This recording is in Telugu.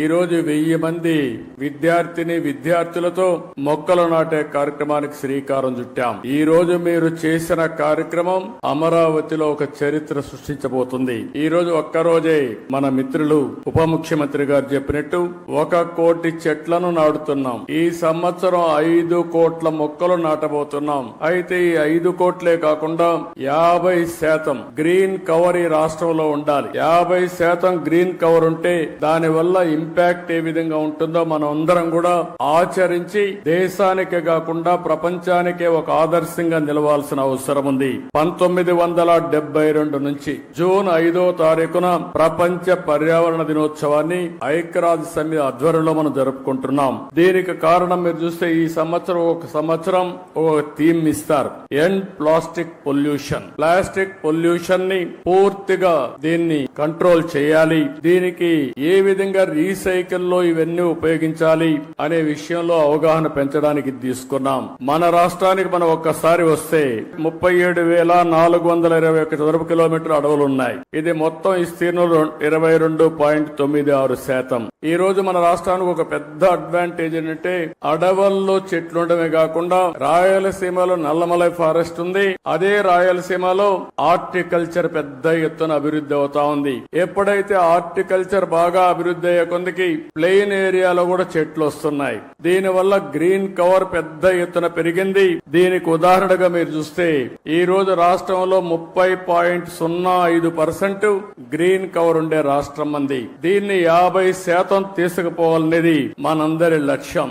ఈరోజు వెయ్యి మంది విద్యార్థిని విద్యార్థులతో మొక్కలు నాటే కార్యక్రమానికి శ్రీకారం చుట్టాం. ఈ రోజు మీరు చేసిన కార్యక్రమం అమరావతిలో ఒక చరిత్ర సృష్టించబోతుంది. ఈ రోజు ఒక్కరోజే మన మిత్రులు ఉప ముఖ్యమంత్రి గారు చెప్పినట్టు ఒక కోటి చెట్లను నాటుతున్నాం. ఈ సంవత్సరం ఐదు కోట్ల మొక్కలు నాటబోతున్నాం. అయితే ఈ ఐదు కోట్లే కాకుండా యాభై శాతం గ్రీన్ కవర్ ఈ రాష్ట్రంలో ఉండాలి. యాభై శాతం గ్రీన్ కవర్ ఉంటే దాని వల్ల ఇంపాక్ట్ ఏ విధంగా ఉంటుందో మనం అందరం కూడా ఆచరించి దేశానికే కాకుండా ప్రపంచానికే ఒక ఆదర్శంగా నిలవాల్సిన అవసరం ఉంది. పంతొమ్మిది వందల డెబ్బై రెండు నుంచి జూన్ ఐదో తారీఖున ప్రపంచ పర్యావరణ దినోత్సవాన్ని ఐక్యరాజ్య సమితి ఆధ్వర్యంలో మనం జరుపుకుంటున్నాం. దీనికి కారణం మీరు చూస్తే ఈ సంవత్సరం ఒక సంవత్సరం ఒక థీమ్ ఇస్తారు. ఎండ్ ప్లాస్టిక్ పొల్యూషన్ ప్లాస్టిక్ పొల్యూషన్ని పూర్తిగా దీన్ని కంట్రోల్ చేయాలి. దీనికి ఏ విధంగా రీ రీసైకిల్లో ఇవన్నీ ఉపయోగించాలి అనే విషయంలో అవగాహన పెంచడానికి తీసుకున్నాం. మన రాష్ట్రానికి మనం ఒక్కసారి వస్తే ముప్పై ఏడు వేల నాలుగు వందల ఇరవై ఒక చదరపు కిలోమీటర్ అడవులు ఉన్నాయి ఇది మొత్తం విస్తీర్ణం ఇరవై రెండు పాయింట్ తొమ్మిది ఆరు శాతం. ఈ రోజు మన రాష్ట్రానికి ఒక పెద్ద అడ్వాంటేజ్ ఏంటంటే అడవుల్లో చెట్లు ఉండడమే కాకుండా రాయలసీమలో నల్లమలై ఫారెస్ట్ ఉంది. అదే రాయలసీమలో ఆర్టికల్చర్ పెద్ద ఎత్తున అభివృద్ధి అవుతా ఉంది. ఎప్పుడైతే ఆర్టికల్చర్ బాగా అభివృద్ధి అయ్యకుండా కొందికి ప్లెయిన్ ఏరియాలో కూడా చెట్లు వస్తున్నాయి. దీని వల్ల గ్రీన్ కవర్ పెద్ద ఎత్తున పెరిగింది. దీనికి ఉదాహరణగా మీరు చూస్తే ఈ రోజు రాష్ట్రంలో ముప్పై పాయింట్ సున్నా ఐదు పర్సెంట్ గ్రీన్ కవర్ ఉండే రాష్ట్రం మంది దీన్ని యాభై శాతం తీసుకుపోవాలనేది మనందరి లక్ష్యం.